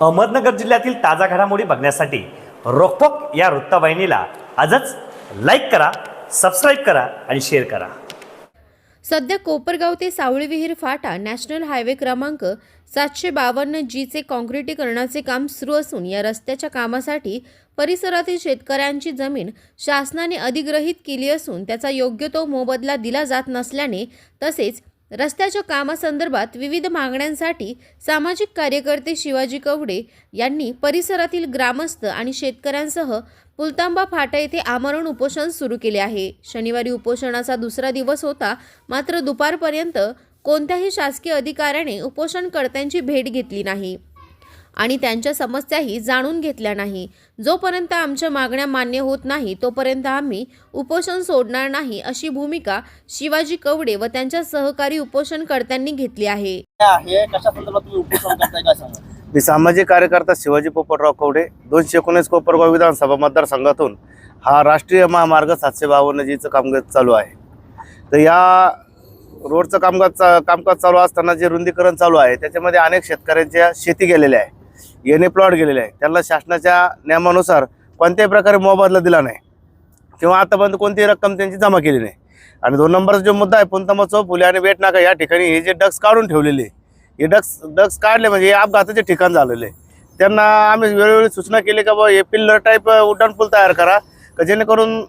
अहमदनगर जिल्ह्यातील ताजा घडामोडी बघण्यासाठी रोकटोक या वृत्तवाहिनीला आजच लाईक करा सबस्क्राईब करा आणि शेअर करा. सध्या कोपरगाव ते सावळी विहीर फाटा नॅशनल हायवे क्रमांक सातशे बावन्न जीचे काँक्रिटीकरणाचे काम सुरू असून या रस्त्याच्या कामासाठी परिसरातील शेतकऱ्यांची जमीन शासनाने अधिग्रहित केली असून त्याचा योग्य तो मोबदला दिला जात नसल्याने तसेच रस्त्याच्या कामासंदर्भात विविध मागण्यांसाठी सामाजिक कार्यकर्ते शिवाजी कवडे यांनी परिसरातील ग्रामस्थ आणि शेतकऱ्यांसह पुलतांबा फाटा येथे आमरण उपोषण सुरू केले आहे. शनिवारी उपोषणाचा दुसरा दिवस होता. मात्र दुपारपर्यंत कोणत्याही शासकीय अधिकाऱ्याने उपोषणकर्त्यांची भेट घेतली नाही. आणि त्यांच्या समस्याही जाणून घेतल्या नाही. जोपर्यंत आमच्या मागण्या मान्य होत नाही तोपर्यंत आम्ही उपोषण सोडणार नाही अशी भूमिका शिवाजी कवडे व त्यांच्या सहकारी उपोषणकर्त्यांनी घेतली आहे. मी सामाजिक कार्यकर्ता शिवाजी पोपटराव कवडे दोनशे एकोणीस कोपरगाव विधानसभा मतदारसंघातून हा राष्ट्रीय महामार्ग सातशे बावन्न जीचं कामकाज चालू आहे. तर या रोडचं कामकाज चा- कामकाज चालू असताना जे रुंदीकरण चालू आहे त्याच्यामध्ये अनेक शेतकऱ्यांच्या शेती गेलेल्या आहे. येणे प्लॉट गेलेले आहे. त्यांना शासनाच्या नियमानुसार कोणत्याही प्रकारे मोबदला दिला नाही. किंवा आतापर्यंत कोणतीही रक्कम त्यांची जमा केली नाही. आणि दोन नंबरचा जो मुद्दा आहे पुंतमा चौक फुले आणि बेटनाका या ठिकाणी हे जे डक्स काढून ठेवलेले हे डक्स डक्स काढले म्हणजे हे अपघाताचे ठिकाण झालेले आहे. त्यांना आम्ही वेळोवेळी सूचना केली का बा हे पिल्लर टाईप उड्डाणपूल तयार करा का जेणेकरून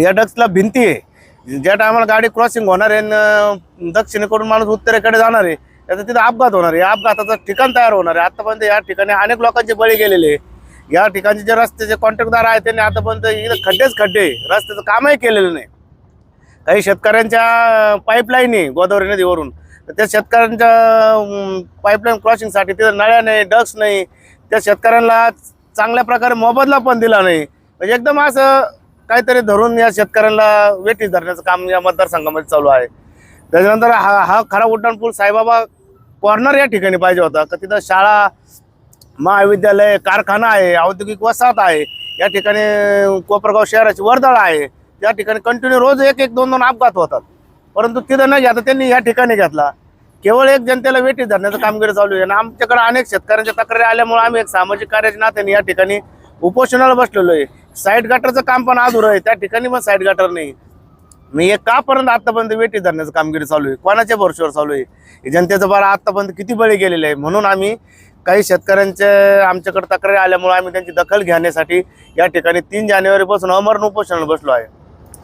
या डक्सला भिंती आहे. ज्या टायमाला गाडी क्रॉसिंग होणार आहे न दक्षिणेकडून माणूस उत्तरेकडे जाणार आहे त्याचा तिथं अपघात होणार आहे. या अपघाताचं ठिकाण तयार होणार आहे. आतापर्यंत या ठिकाणी अनेक लोकांचे बळी गेलेले या ठिकाणचे जे रस्त्याचे कॉन्ट्रॅक्टदार आहेत त्यांनी आतापर्यंत इथं खड्डेच खड्डे रस्त्याचं कामही केलेलं नाही. काही शेतकऱ्यांच्या पाईपलाईन आहे गोदावरी नदीवरून. तर त्या शेतकऱ्यांच्या पाईपलाईन क्रॉसिंगसाठी तिथं नळ्या नाही डक्स नाही. त्या शेतकऱ्यांना चांगल्या प्रकारे मोबदला पण दिला नाही. म्हणजे एकदम असं काहीतरी धरून या शेतकऱ्यांना वेठीस धरण्याचं काम या मतदारसंघामध्ये चालू आहे. त्याच्यानंतर हा हा खरा उड्डाणपूल साईबाबा कॉर्नर या ठिकाणी पाहिजे होता. का तिथं शाळा महाविद्यालय कारखाना आहे औद्योगिक वसाहत आहे या ठिकाणी कोपरगाव शहराची वर्दळ आहे या ठिकाणी कंटिन्यू रोज एक एक दोन दोन अपघात होतात. परंतु तिथं नाही आता त्यांनी या ठिकाणी घेतला. केवळ एक जनतेला वेटी धरण्याचं कामगिरी चालू आहे. आणि आमच्याकडे अनेक शेतकऱ्यांच्या तक्रारी आल्यामुळे आम्ही एक सामाजिक कार्याच्या नात्याने या ठिकाणी उपोषणाला बसलेलो आहे. साईड गटरचं काम पण अधुरं आहे. त्या ठिकाणी पण साईड गटर नाही. मी हे कापर्यंत आतापर्यंत वेटी धरण्याचं कामगिरी चालू आहे. कोणाच्या भरोश्यावर चालू आहे? जनतेचं बरं आतापर्यंत किती बळी गेलेले आहे? म्हणून आम्ही काही शेतकऱ्यांच्या आमच्याकडे तक्रारी आल्यामुळे आम्ही त्यांची दखल घेण्यासाठी या ठिकाणी तीन जानेवारीपासून अमरण उपोषणाला बसलो आहे.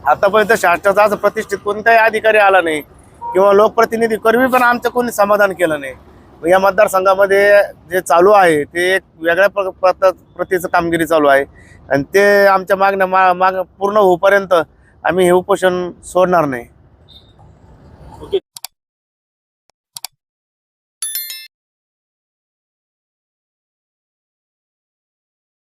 आतापर्यंत शासनाचा असं प्रतिष्ठित कोणताही अधिकारी आला नाही किंवा लोकप्रतिनिधी कर्मी पण आमचं कोणी समाधान केलं नाही. या मतदारसंघामध्ये जे चालू आहे ते एक वेगळ्या प्र- प्रतीचं कामगिरी चालू आहे. आणि ते आमच्या मागण्या मा माग पूर्ण होईपर्यंत आम्ही हे उपोषण सोडणार नाही.